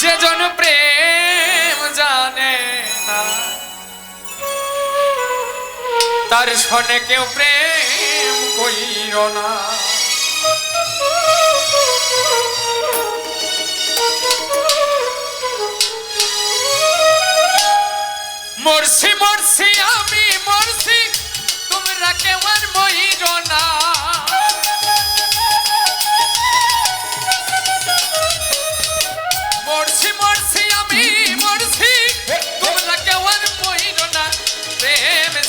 সেজন প্রেম জানে না। তার সনে কেউ প্রেম কইর না। মরছি মরছি আমি মরছি।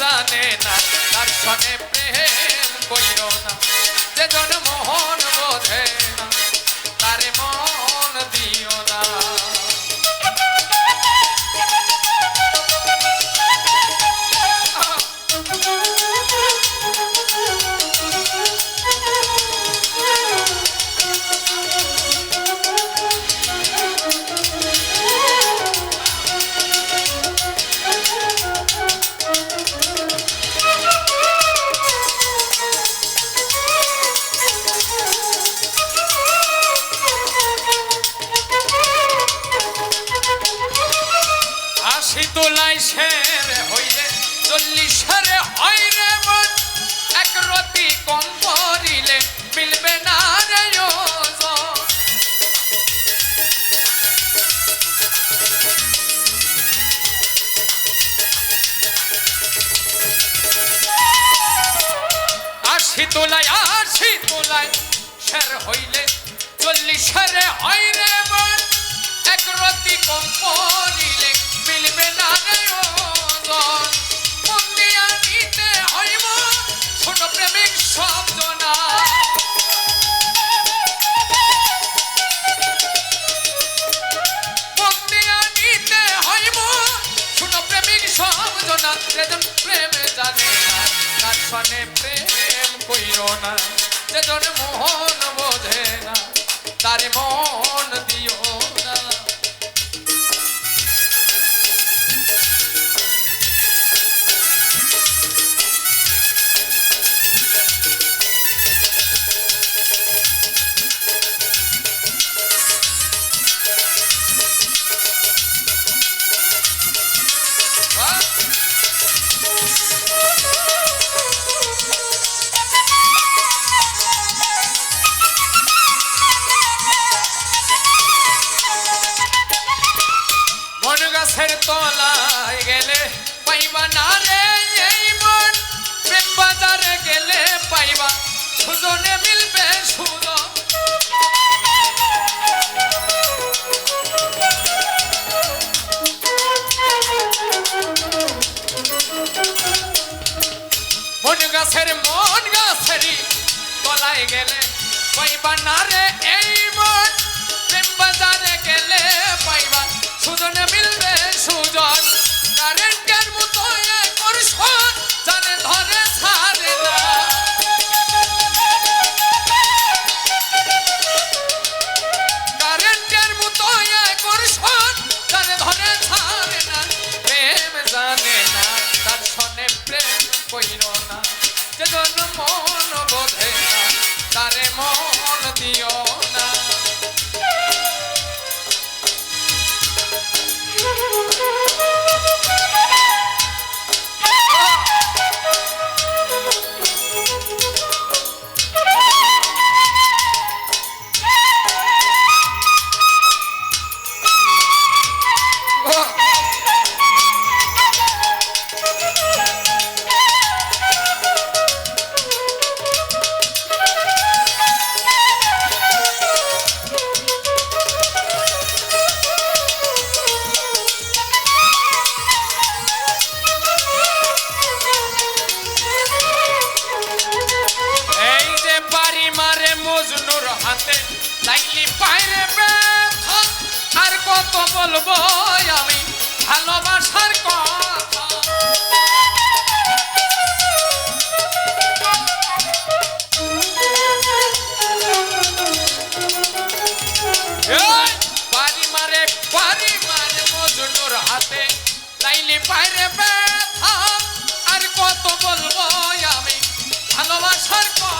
জানে না তার সনে প্রেম কইর না। যে জন তোলাই আশি তোলাই শের হইলে চল্লিশ সারে হয় রে মন এক রতি কম পড়িলে মিলবে না রে ওজন। মন দিয়া নিতে হইব, ছোট প্রেমিক সব জনা। প্রেমে জানে না, তার সনে প্রেম কইর না যেজন মোহন বোঝে না তার মন গাছের তলায় গেলে পাইবা না রে এই মন। প্রেম বাজারে গেলে পাইবা। সুজনে মিলবে সুজন মন গাছের, মন গাছেরই তলায় গেলে পাইবা না রে এই মন। কইর না। যে জন লাইলি পায়রে ব্যথা, আর কত বলব আমি ভালোবাসার কথা। ব্যথা, আর কত বলব আমি ভালোবাসার কথা।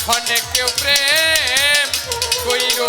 সনে কেউ প্রেম কইরো।